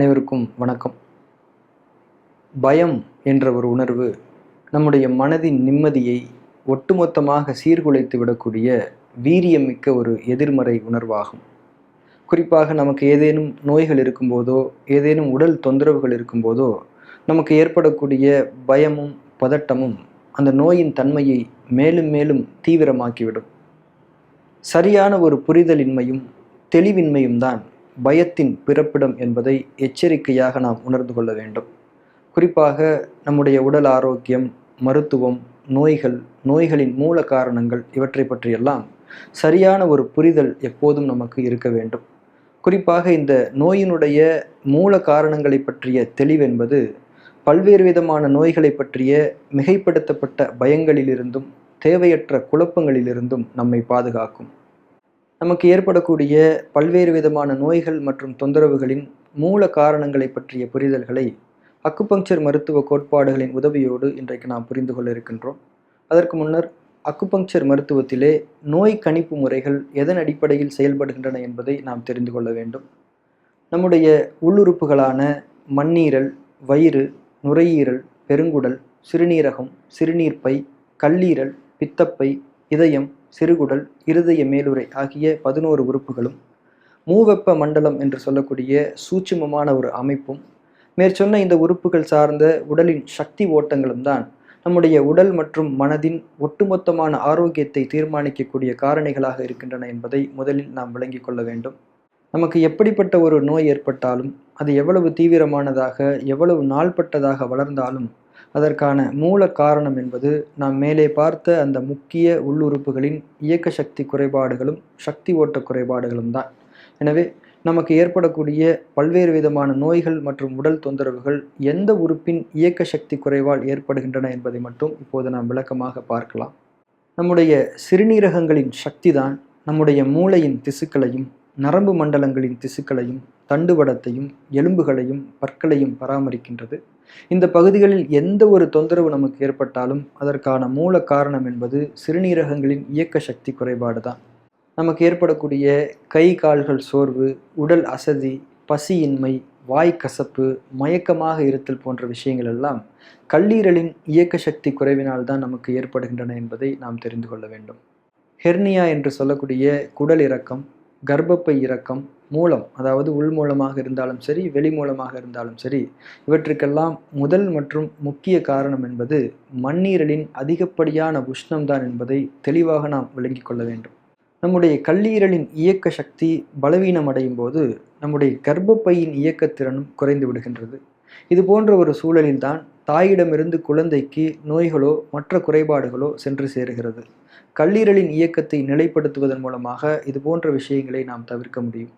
அனைவருக்கும் வணக்கம். பயம் என்ற ஒரு உணர்வு நம்முடைய மனதின் நிம்மதியை ஒட்டுமொத்தமாக சீர்குலைத்து விடக்கூடிய வீரியமிக்க ஒரு எதிர்மறை உணர்வாகும். குறிப்பாக நமக்கு ஏதேனும் நோய்கள் இருக்கும்போதோ ஏதேனும் உடல் தொந்தரவுகள் இருக்கும்போதோ நமக்கு ஏற்படக்கூடிய பயமும் பதட்டமும் அந்த நோயின் தன்மையை மேலும் மேலும் தீவிரமாக்கிவிடும். சரியான ஒரு புரிதலின்மையும் தெளிவின்மையும் தான் பயத்தின் பிறப்பிடம் என்பதை எச்சரிக்கையாக நாம் உணர்ந்து கொள்ள வேண்டும். குறிப்பாக நம்முடைய உடல் ஆரோக்கியம் மருத்துவம் நோய்கள் நோய்களின் மூல காரணங்கள் இவற்றை பற்றியெல்லாம் சரியான ஒரு புரிதல் எப்போதும் நமக்கு இருக்க வேண்டும். குறிப்பாக இந்த நோயினுடைய மூல காரணங்களை பற்றிய தெளிவென்பது பல்வேறு விதமான நோய்களை பற்றிய மிகைப்படுத்தப்பட்ட பயங்களிலிருந்தும் தேவையற்ற குழப்பங்களிலிருந்தும் நம்மை பாதுகாக்கும். நமக்கு ஏற்படக்கூடிய பல்வேறு விதமான நோய்கள் மற்றும் தொந்தரவுகளின் மூல காரணங்களை பற்றிய புரிதல்களை அக்குபங்சர் மருத்துவ கோட்பாடுகளின் உதவியோடு இன்றைக்கு நாம் புரிந்து கொள்ள இருக்கின்றோம். அதற்கு முன்னர் அக்குபங்சர் மருத்துவத்திலே நோய் கணிப்பு முறைகள் எதன் அடிப்படையில் செயல்படுகின்றன என்பதை நாம் தெரிந்து கொள்ள வேண்டும். நம்முடைய உள்ளுறுப்புகளான மண்ணீரல் வயிறு நுரையீரல் பெருங்குடல் சிறுநீரகம் சிறுநீர்ப்பை கல்லீரல் பித்தப்பை இதயம் சிறுகுடல் இருதய மேலுரை ஆகிய பதினோரு உறுப்புகளும் மூவெப்ப மண்டலம் என்று சொல்லக்கூடிய சூட்சுமமான ஒரு அமைப்பும் மேற்சொன்ன இந்த உறுப்புகள் சார்ந்த உடலின் சக்தி ஓட்டங்களும் தான் நம்முடைய உடல் மற்றும் மனதின் ஒட்டுமொத்தமான ஆரோக்கியத்தை தீர்மானிக்கக்கூடிய காரணிகளாக இருக்கின்றன என்பதை முதலில் நாம் விளங்கிக் கொள்ள வேண்டும். நமக்கு எப்படிப்பட்ட ஒரு நோய் ஏற்பட்டாலும் அது எவ்வளவு தீவிரமானதாக எவ்வளவு நாள்பட்டதாக வளர்ந்தாலும் அதற்கான மூல காரணம் என்பது நாம் மேலே பார்த்த அந்த முக்கிய உள்ளுறுப்புகளின் இயக்க சக்தி குறைபாடுகளும் சக்தி ஓட்ட குறைபாடுகளும் தான். எனவே நமக்கு ஏற்படக்கூடிய பல்வேறு விதமான நோய்கள் மற்றும் உடல் தொந்தரவுகள் எந்த உறுப்பின் இயக்க சக்தி குறைவால் ஏற்படுகின்றன என்பதை மட்டும் இப்போது நாம் விளக்கமாக பார்க்கலாம். நம்முடைய சிறுநீரகங்களின் சக்தி தான் நம்முடைய மூளையின் திசுக்களையும் நரம்பு மண்டலங்களின் திசுக்களையும் தண்டுவடத்தையும் எலும்புகளையும் பற்களையும் பராமரிக்கின்றது. இந்த பகுதிகளில் எந்த ஒரு தொந்தரவு நமக்கு ஏற்பட்டாலும் அதற்கான மூல காரணம் என்பது சிறுநீரகங்களின் இயக்க சக்தி குறைபாடு தான். நமக்கு ஏற்படக்கூடிய கை கால்கள் சோர்வு உடல் அசதி பசியின்மை வாய் கசப்பு மயக்கமாக இருத்தல் போன்ற விஷயங்கள் எல்லாம் கல்லீரலின் இயக்க சக்தி குறைவினால் தான் நமக்கு ஏற்படுகின்றன என்பதை நாம் தெரிந்து கொள்ள வேண்டும். ஹெர்னியா என்று சொல்லக்கூடிய குடல் இறக்கம் கர்ப்பப்பை இறக்கம் மூலம் அதாவது உள் மூலமாக இருந்தாலும் சரி வெளி மூலமாக இருந்தாலும் சரி இவற்றுக்கெல்லாம் முதல் மற்றும் முக்கிய காரணம் என்பது மண்ணீரலின் அதிகப்படியான உஷ்ணம்தான் என்பதை தெளிவாக நாம் விளங்கிக் கொள்ள வேண்டும். நம்முடைய கல்லீரலின் இயக்க சக்தி பலவீனம் அடையும் போது நம்முடைய கர்ப்பப்பையின் இயக்கத்திறனும் குறைந்து விடுகின்றது. இது போன்ற ஒரு சூழலில்தான் தாயிடமிருந்து குழந்தைக்கு நோய்களோ மற்ற குறைபாடுகளோ சென்று சேருகிறது. கல்லீரலின் இயக்கத்தை நிலைப்படுத்துவதன் மூலமாக இது போன்ற விஷயங்களை நாம் தவிர்க்க முடியும்.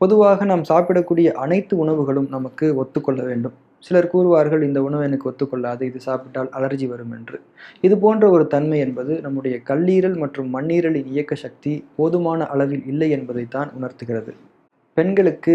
பொதுவாக நாம் சாப்பிடக்கூடிய அனைத்து உணவுகளும் நமக்கு ஒத்துக்கொள்ள வேண்டும். சிலர் கூறுவார்கள் இந்த உணவு எனக்கு ஒத்துக்கொள்ளாது இது சாப்பிட்டால் அலர்ஜி வரும் என்று. இது போன்ற ஒரு தன்மை என்பது நம்முடைய கல்லீரல் மற்றும் மண்ணீரலின் இயக்க சக்தி போதுமான அளவில் இல்லை என்பதைத்தான் உணர்த்துகிறது. பெண்களுக்கு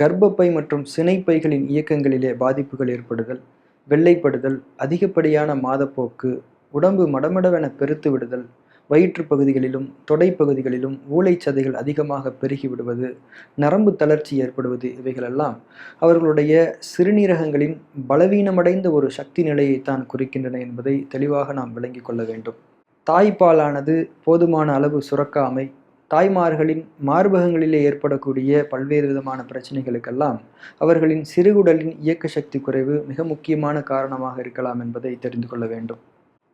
கர்ப்பப்பை மற்றும் சினைப்பைகளின் இயக்கங்களிலே பாதிப்புகள் ஏற்படுதல் வெள்ளைப்படுதல் அதிகப்படியான மாதப்போக்கு உடம்பு மடமடவென பெருத்து விடுதல் வயிற்று பகுதிகளிலும் தொடை பகுதிகளிலும் ஊளைச்சதைகள் அதிகமாக பெருகி விடுவது நரம்பு தளர்ச்சி ஏற்படுவது இவைகளெல்லாம் அவர்களுடைய சிறுநீரகங்களின் பலவீனமடைந்த ஒரு சக்தி நிலையைத்தான் குறிக்கின்றன என்பதை தெளிவாக நாம் விளங்கிக் கொள்ள வேண்டும். தாய்ப்பாலானது போதுமான அளவு சுரக்காமை தாய்மார்களின் மார்பகங்களிலே ஏற்படக்கூடிய பல்வேறு விதமான பிரச்சனைகளுக்கெல்லாம் அவர்களின் சிறுகுடலின் இயக்க சக்தி குறைவு மிக முக்கியமான காரணமாக இருக்கலாம் என்பதை தெரிந்து கொள்ள வேண்டும்.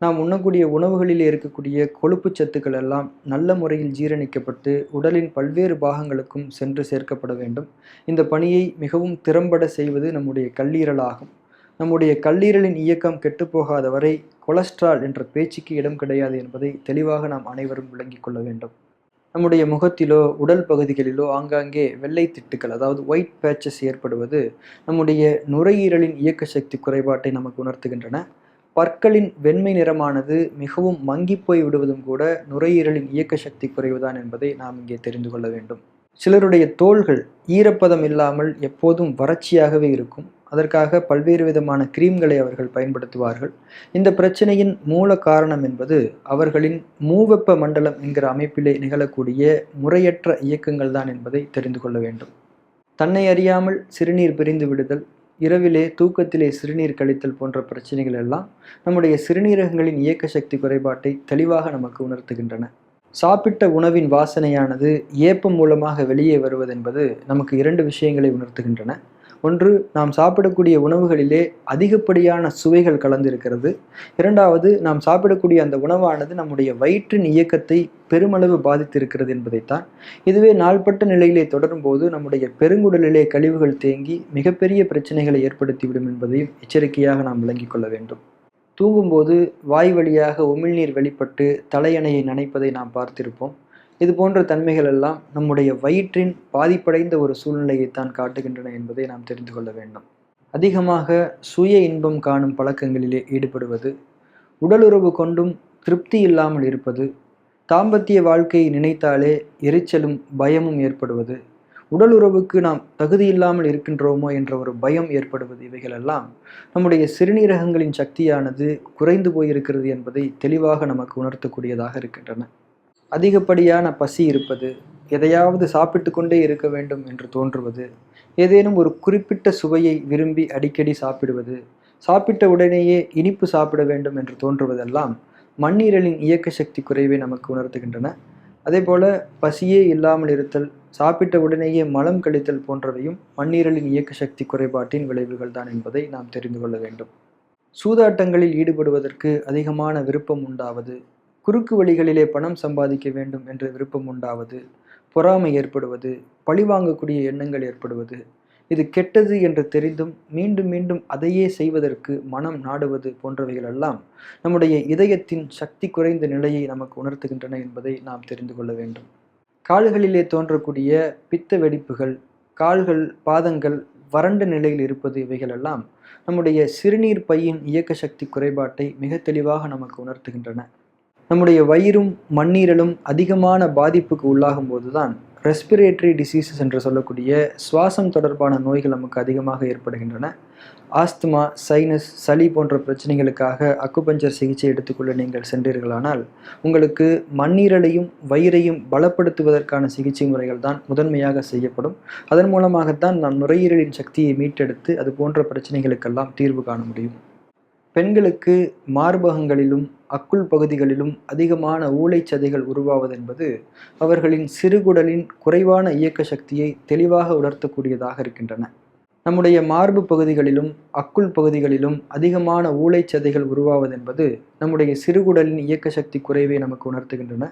நாம் உண்ணக்கூடிய உணவுகளில் இருக்கக்கூடிய கொழுப்பு சத்துக்கள் எல்லாம் நல்ல முறையில் ஜீரணிக்கப்பட்டு உடலின் பல்வேறு பாகங்களுக்கும் சென்று சேர்க்கப்பட வேண்டும். இந்த பணியை மிகவும் திறம்பட செய்வது நம்முடைய கல்லீரலாகும். நம்முடைய கல்லீரலின் இயக்கம் கெட்டுப்போகாத வரை கொலஸ்ட்ரால் என்ற பேச்சுக்கு இடம் கிடையாது என்பதை தெளிவாக நாம் அனைவரும் விளங்கிக் கொள்ள வேண்டும். நம்முடைய முகத்திலோ உடல் பகுதிகளிலோ ஆங்காங்கே வெள்ளை திட்டுக்கள் அதாவது ஒயிட் பேச்சஸ் ஏற்படுவது நம்முடைய நுரையீரலின் இயக்க சக்தி குறைபாட்டை நமக்கு உணர்த்துகின்றன. பற்களின் வெண்மை நிறமானது மிகவும் மங்கி போய் விடுவதும் கூட நுரையீரலின் இயக்க சக்தி குறைவுதான் என்பதை நாம் இங்கே தெரிந்து கொள்ள வேண்டும். சிலருடைய தோள்கள் ஈரப்பதம் இல்லாமல் எப்போதும் வறட்சியாகவே இருக்கும். அதற்காக பல்வேறு விதமான கிரீம்களை அவர்கள் பயன்படுத்துவார்கள். இந்த பிரச்சனையின் மூல காரணம் என்பது அவர்களின் மூவெப்ப மண்டலம் என்கிற அமைப்பிலே நிகழக்கூடிய முறையற்ற இயக்கங்கள் தான் என்பதை தெரிந்து கொள்ள வேண்டும். தன்னை அறியாமல் சிறுநீர் பிரிந்து விடுதல் இரவிலே தூக்கத்திலே சிறுநீர் கழித்தல் போன்ற பிரச்சனைகள் எல்லாம் நம்முடைய சிறுநீரகங்களின் இயக்க சக்தி குறைபாட்டை தெளிவாக நமக்கு உணர்த்துகின்றன. சாப்பிட்ட உணவின் வாசனையானது ஏப்பம் மூலமாக வெளியே வருவதென்பது நமக்கு இரண்டு விஷயங்களை உணர்த்துகின்றன. ஒன்று நாம் சாப்பிடக்கூடிய உணவுகளிலே அதிகப்படியான சுவைகள் கலந்திருக்கிறது. இரண்டாவது நாம் சாப்பிடக்கூடிய அந்த உணவானது நம்முடைய வயிற்றின் இயக்கத்தை பெருமளவு பாதித்திருக்கிறது என்பதைத்தான். இதுவே நாள்பட்ட நிலையிலே தொடரும்போது நம்முடைய பெருங்குடலிலே கழிவுகள் தேங்கி மிகப்பெரிய பிரச்சனைகளை ஏற்படுத்திவிடும் என்பதையும் எச்சரிக்கையாக நாம் விளங்கிக் கொள்ள வேண்டும். தூங்கும்போது வாய் வழியாக உமிழ்நீர் வெளிப்பட்டு தலையணையை நனைப்பதை நாம் பார்த்திருப்போம். இது போன்ற தன்மைகள் எல்லாம் நம்முடைய வயிற்றின் பாதிப்படைந்த ஒரு சூழ்நிலையைத்தான் காட்டுகின்றன என்பதை நாம் தெரிந்து கொள்ள வேண்டும். அதிகமாக சுய இன்பம் காணும் பழக்கங்களிலே ஈடுபடுவது உடலுறவு கொண்டும் திருப்தி இல்லாமல் இருப்பது தாம்பத்திய வாழ்க்கையை நினைத்தாலே எரிச்சலும் பயமும் ஏற்படுவது உடலுறவுக்கு நாம் தகுதி இல்லாமல் இருக்கின்றோமோ என்ற ஒரு பயம் ஏற்படுவது இவைகளெல்லாம் நம்முடைய சிறுநீரகங்களின் சக்தியானது குறைந்து போயிருக்கிறது என்பதை தெளிவாக நமக்கு உணர்த்தக்கூடியதாக இருக்கின்றன. அதிகப்படியான பசி இருப்பது எதையாவது சாப்பிட்டு கொண்டே இருக்க வேண்டும் என்று தோன்றுவது ஏதேனும் ஒரு குறிப்பிட்ட சுவையை விரும்பி அடிக்கடி சாப்பிடுவது சாப்பிட்ட உடனேயே இனிப்பு சாப்பிட வேண்டும் என்று தோன்றுவதெல்லாம் மண்ணீரலின் இயக்க சக்தி குறைவை நமக்கு உணர்த்துகின்றன. அதே போல பசியே இல்லாமல் இருத்தல் சாப்பிட்ட உடனேயே மலம் கழித்தல் போன்றவையும் மண்ணீரலின் இயக்க சக்தி குறைபாட்டின் விளைவுகள் தான் என்பதை நாம் தெரிந்து கொள்ள வேண்டும். சூதாட்டங்களில் ஈடுபடுவதற்கு அதிகமான விருப்பம் உண்டாவது குறுக்கு வழிகளிலே பணம் சம்பாதிக்க வேண்டும் என்ற விருப்பம் உண்டாவது. பொறாமை ஏற்படுவது பழிவாங்கக்கூடிய எண்ணங்கள் ஏற்படுவது. இது கெட்டது என்று தெரிந்தும் மீண்டும் மீண்டும் அதையே செய்வதற்கு மனம் நாடுவது போன்றவைகளெல்லாம் நம்முடைய இதயத்தின் சக்தி குறைந்த நிலையை நமக்கு உணர்த்துகின்றன என்பதை நாம் தெரிந்து கொள்ள வேண்டும். கால்களிலே தோன்றக்கூடிய பித்த வெடிப்புகள் கால்கள் பாதங்கள் வறண்ட நிலையில் இருப்பது இவைகளெல்லாம் நம்முடைய சிறுநீர் பையின் இயக்க சக்தி குறைபாட்டை மிக தெளிவாக நமக்கு உணர்த்துகின்றன. நம்முடைய வயிறும் மண்ணீரலும் அதிகமான பாதிப்புக்கு உள்ளாகும் போது தான் ரெஸ்பிரேட்டரி டிசீசஸ் என்று சொல்லக்கூடிய சுவாசம் தொடர்பான நோய்கள் நமக்கு அதிகமாக ஏற்படுகின்றன. ஆஸ்துமா சைனஸ் சளி போன்ற பிரச்சனைகளுக்காக அக்குபஞ்சர் சிகிச்சை எடுத்துக்கொள்ள நீங்கள் சென்றீர்களானால் உங்களுக்கு மண்ணீரலையும் வயிறையும் பலப்படுத்துவதற்கான சிகிச்சை முறைகள் தான் முதன்மையாக செய்யப்படும். அதன் மூலமாகத்தான் நாம் நுரையீரலின் சக்தியை மீட்டெடுத்து அது போன்ற பிரச்சனைகளுக்கெல்லாம் தீர்வு காண முடியும். பெண்களுக்கு மார்பகங்களிலும் அக்குள் பகுதிகளிலும் அதிகமான ஊளைச்சதைகள் உருவாவதென்பது அவர்களின் சிறுகுடலின் குறைவான இயக்க சக்தியை தெளிவாக உணர்த்தக்கூடியதாக இருக்கின்றன. நம்முடைய மார்பு பகுதிகளிலும் அக்குள் பகுதிகளிலும் அதிகமான ஊளைச்சதைகள் உருவாவதென்பது நம்முடைய சிறுகுடலின் இயக்க சக்தி குறைவை நமக்கு உணர்த்துகின்றன.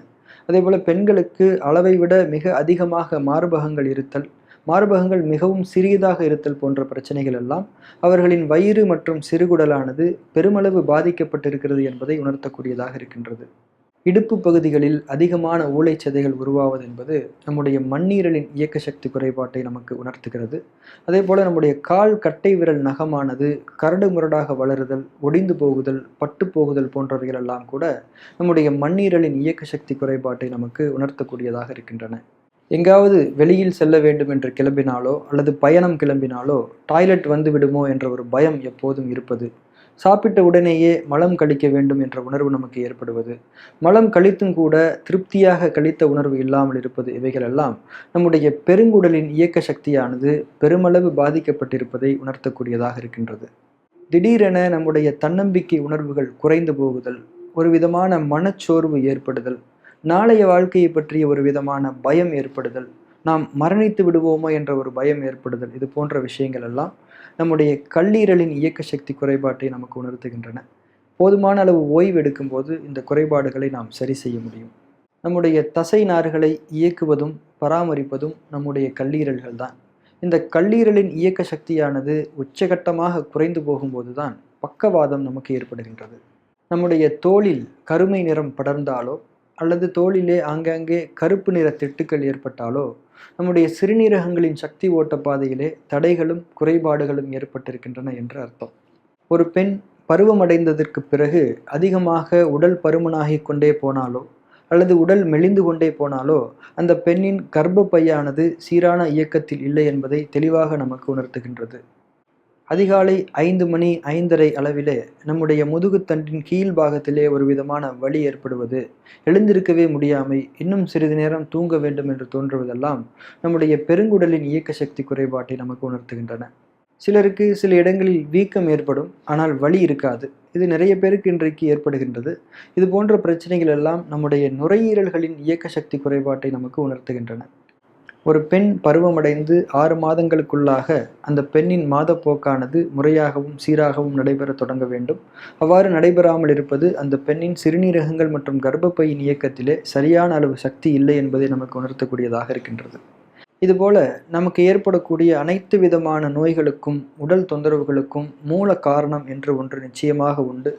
அதேபோல் பெண்களுக்கு அளவை விட மிக அதிகமாக மார்பகங்கள் இருத்தல் மார்பகங்கள் மிகவும் சிறியதாக இருத்தல் போன்ற பிரச்சனைகள் எல்லாம் அவர்களின் வயிறு மற்றும் சிறுகுடலானது பெருமளவு பாதிக்கப்பட்டிருக்கிறது என்பதை உணர்த்தக்கூடியதாக இருக்கின்றது. இடுப்பு பகுதிகளில் அதிகமான ஊளைச்சதைகள் உருவாவது என்பது நம்முடைய மண்ணீரலின் இயக்க சக்தி குறைபாட்டை நமக்கு உணர்த்துகிறது. அதே போல நம்முடைய கால் கட்டை விரல் நகமானது கரடு முரடாக வளருதல் ஒடிந்து போகுதல் பட்டு போகுதல் போன்றவைகள் எல்லாம் கூட நம்முடைய மண்ணீரலின் இயக்க சக்தி குறைபாட்டை நமக்கு உணர்த்தக்கூடியதாக இருக்கின்றன. எங்காவது வெளியில் செல்ல வேண்டும் என்று கிளம்பினாலோ அல்லது பயணம் கிளம்பினாலோ டாய்லெட் வந்து விடுமோ என்ற ஒரு பயம் எப்போதும் இருப்பது. சாப்பிட்ட உடனேயே மலம் கழிக்க வேண்டும் என்ற உணர்வு நமக்கு ஏற்படுவது. மலம் கழித்தும் கூட திருப்தியாக கழித்த உணர்வு இல்லாமல் இருப்பது இவைகளெல்லாம் நம்முடைய பெருங்குடலின் இயக்க சக்தியானது பெருமளவு பாதிக்கப்பட்டிருப்பதை உணர்த்தக்கூடியதாக இருக்கின்றது. திடீரென நம்முடைய தன்னம்பிக்கை உணர்வுகள் குறைந்து போகுதல் ஒரு விதமான மனச்சோர்வு ஏற்படுதல் நாளைய வாழ்க்கையை பற்றிய ஒரு விதமான பயம் ஏற்படுதல். நாம் மரணித்து விடுவோமோ என்ற ஒரு பயம் ஏற்படுதல். இது போன்ற விஷயங்கள் எல்லாம் நம்முடைய கல்லீரலின் இயக்க சக்தி குறைபாட்டை நமக்கு உணர்த்துகின்றன. போதுமான அளவு ஓய்வு எடுக்கும்போது இந்த குறைபாடுகளை நாம் சரி செய்ய முடியும். நம்முடைய தசை நார்களை இயக்குவதும் பராமரிப்பதும் நம்முடைய கல்லீரல்கள் தான். இந்த கல்லீரலின் இயக்க சக்தியானது உச்சகட்டமாக குறைந்து போகும்போது தான் பக்கவாதம் நமக்கு ஏற்படுகின்றது. நம்முடைய தோளில் கருமை நிறம் படர்ந்தாலோ அல்லது தோளிலே ஆங்காங்கே கருப்பு நிற திட்டுக்கள் ஏற்பட்டாலோ நம்முடைய சிறுநீரகங்களின் சக்தி ஓட்ட பாதையிலே தடைகளும் குறைபாடுகளும் ஏற்பட்டிருக்கின்றன என்று அர்த்தம். ஒரு பெண் பருவமடைந்ததற்கு பிறகு அதிகமாக உடல் பருமனாகி கொண்டே போனாலோ அல்லது உடல் மெலிந்து கொண்டே போனாலோ அந்த பெண்ணின் கர்ப்பப்பையானது சீரான இயக்கத்தில் இல்லை என்பதை தெளிவாக நமக்கு உணர்த்துகின்றது. அதிகாலை ஐந்து மணி ஐந்தரை அளவிலே நம்முடைய முதுகுத்தண்டின் கீழ் பாகத்திலே ஒரு விதமான வலி ஏற்படுவது. எழுந்திருக்கவே முடியாமை இன்னும் சிறிது நேரம் தூங்க வேண்டும் என்று தோன்றுவதெல்லாம் நம்முடைய பெருங்குடலின் இயக்க சக்தி குறைபாட்டை நமக்கு உணர்த்துகின்றன. சிலருக்கு சில இடங்களில் வீக்கம் ஏற்படும் ஆனால் வலி இருக்காது. இது நிறைய பேருக்கு இன்றைக்கு ஏற்படுகின்றது. இது போன்ற பிரச்சனைகள் எல்லாம் நம்முடைய நுரையீரல்களின் இயக்க சக்தி குறைபாட்டை நமக்கு உணர்த்துகின்றன. ஒரு பெண் பருவமடைந்து ஆறு மாதங்களுக்குள்ளாக அந்த பெண்ணின் மாதப்போக்கானது முறையாகவும் சீராகவும் நடைபெற தொடங்க வேண்டும். அவ்வாறு நடைபெறாமல் இருப்பது அந்த பெண்ணின் சிறுநீரகங்கள் மற்றும் கர்ப்பப்பையின் இயக்கத்திலே சரியான அளவு சக்தி இல்லை என்பதை நமக்கு உணர்த்தக்கூடியதாக இருக்கின்றது. இதுபோல நமக்கு ஏற்படக்கூடிய அனைத்து விதமான நோய்களுக்கும் உடல் தொந்தரவுகளுக்கும் மூல காரணம் என்று ஒன்று நிச்சயமாக உண்டு.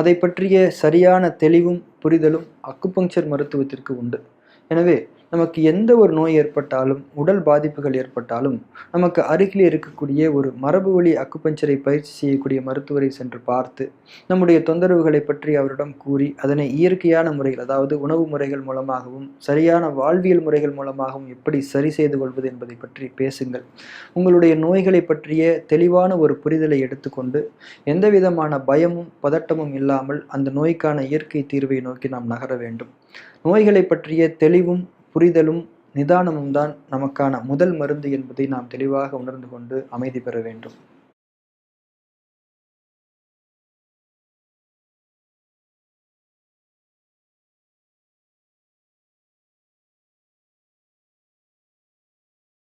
அதை பற்றிய சரியான தெளிவும் புரிதலும் அக்குபங்சர் மருத்துவத்திற்கு உண்டு. எனவே நமக்கு எந்த ஒரு நோய் ஏற்பட்டாலும் உடல் பாதிப்புகள் ஏற்பட்டாலும் நமக்கு அருகில் இருக்கக்கூடிய ஒரு மரபு வழி அக்குப்பஞ்சரை பயிற்சி செய்யக்கூடிய மருத்துவரை சென்று பார்த்து நம்முடைய தொந்தரவுகளை பற்றி அவரிடம் கூறி அதனை இயற்கையான முறையில் அதாவது உணவு முறைகள் மூலமாகவும் சரியான வாழ்வியல் முறைகள் மூலமாகவும் எப்படி சரி செய்து கொள்வது என்பதை பற்றி பேசுங்கள். உங்களுடைய நோய்களை பற்றிய தெளிவான ஒரு புரிதலை எடுத்துக்கொண்டு எந்த விதமான பயமும் பதட்டமும் இல்லாமல் அந்த நோய்க்கான இயற்கை தீர்வை நோக்கி நாம் நகர வேண்டும். நோய்களை பற்றிய தெளிவும் புரிதலும் நிதானமும் தான் நமக்கான முதல் மருந்து என்பதை நாம் தெளிவாக உணர்ந்து கொண்டு அமைதி பெற வேண்டும்.